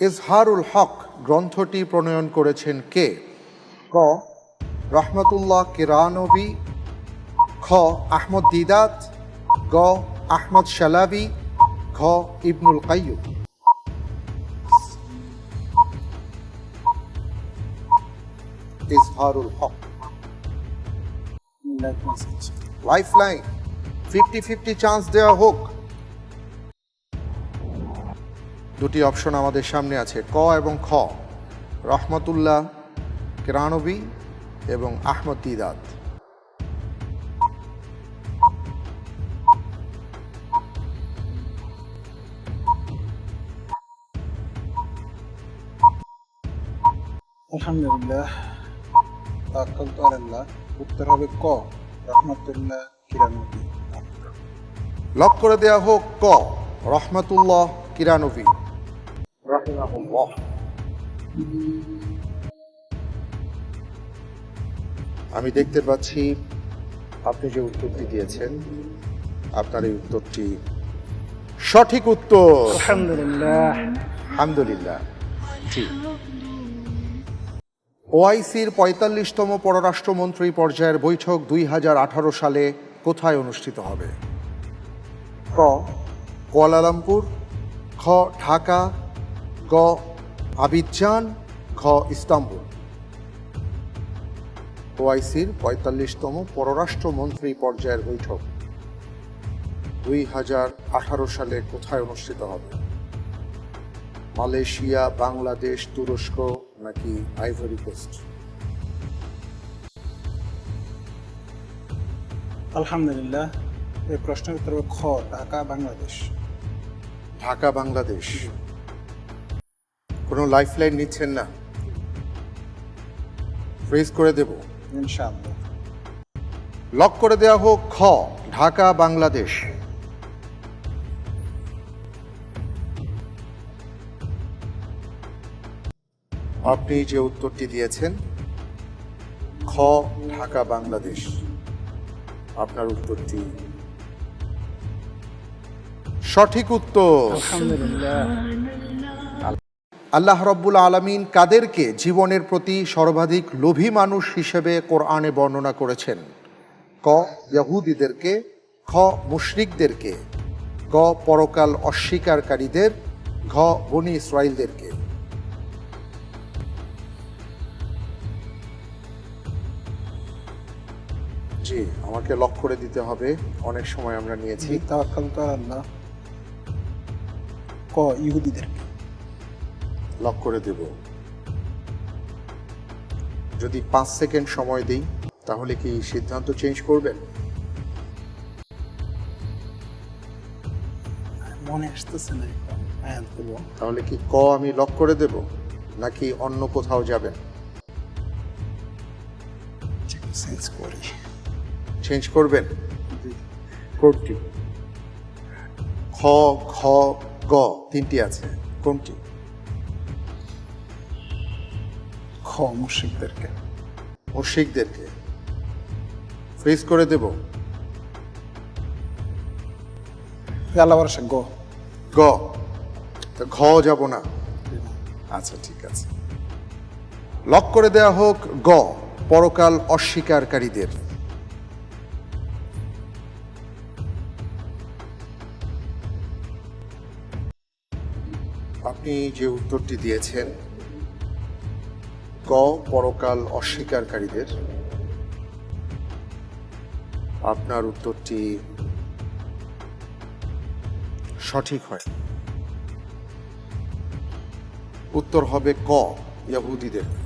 ইজহারুল হক গ্রন্থটি প্রণয়ন করেছেন কে? ক. রহমতুল্লাহ কিরানবী। খ. আহমদ দিদাত। গ. Ahmad Shalabi. ঘ. Ibnul Qayyim. Izharul Haque. Lifeline fifty fifty chance দেওয়া হোক। দুটি অপশন আমাদের সামনে আছে ক এবং খ। রহমতুল্লাহ কেরানবী এবং আহমদ দিদাত। আলহামদুলিল্লাহ আলাল্লাহ। উত্তর হবে ক রহমতুল্লাহ কিরানুদ্দিন লক করে দেয়া হোক ক রহমতুল্লাহ কিরানবী। রাহিমাহুল্লাহ আমি দেখতে পাচ্ছি আপনি যে উত্তরটি দিয়েছেন আপনার এই উত্তরটি সঠিক উত্তর। আলহামদুলিল্লাহ। ওআইসির পঁয়তাল্লিশতম পররাষ্ট্রমন্ত্রী পর্যায়ের বৈঠক দুই হাজার আঠারো সালে কোথায় অনুষ্ঠিত হবে? ক। কুয়ালালামপুর খ ঢাকা গ আবিজান ঘ ইস্তাম্বুল। ওআইসির পঁয়তাল্লিশতম পররাষ্ট্রমন্ত্রী পর্যায়ের বৈঠক। দুই হাজার আঠারো সালে কোথায় অনুষ্ঠিত হবে? মালয়েশিয়া বাংলাদেশ তুরস্ক নাকি আইভরি কোস্ট? আলহামদুলিল্লাহ এই প্রশ্নের উত্তর খ ঢাকা বাংলাদেশ। ঢাকা বাংলাদেশ। কোনো লাইফ লাইন নিচ্ছেন না। ফ্রিজ করে দেব। ইনশাআল্লাহ। লক করে দেওয়া হোক খ ঢাকা বাংলাদেশ। আপনি যে উত্তরটি দিয়েছেন খ ঢাকা বাংলাদেশ। আপনার উত্তরটি সঠিক উত্তর। আলহামদুলিল্লাহ। আল্লাহ রব্বুল আলমিন কাদেরকে জীবনের প্রতি সর্বাধিক লোভী মানুষ হিসেবে কোরআনে বর্ণনা করেছেন। ক, ইয়াহুদিদেরকে, খ, মুশরিকদেরকে, গ, পরকাল অস্বীকারীদের, ঘ, বনি ইসরায়েলদেরকে জি, আমাকে লক করে দিতে হবে। অনেক সময় আমরা নিয়েছি। জি তাওয়াক্কালতু আলাল্লাহ ক, ইহুদিদেরকে। লক করে দেব। যদি পাঁচ সেকেন্ড সময় দিই তাহলে কি সিদ্ধান্ত চেঞ্জ করবেন? মনে আসতেছে না তাহলে কি ক আমি লক করে দেব নাকি অন্য কোথাও যাবেন? চেঞ্জ করবেন? কোনটি? খ খ গ তিনটি আছে। কোনটি? খ মুশরিকদেরকে মুশিকদেরকে ফ্রিজ করে দেব। গ। গ। ঘ যাব না। আচ্ছা ঠিক আছে। লক করে দেয়া হোক, গ। পরকাল অস্বীকারীদের। আপনি যে উত্তরটি দিয়েছেন গ পরকাল অস্বীকারীদের। আপনার উত্তরটি সঠিক হয়। উত্তর হবে ক ইয়াহুদিদের।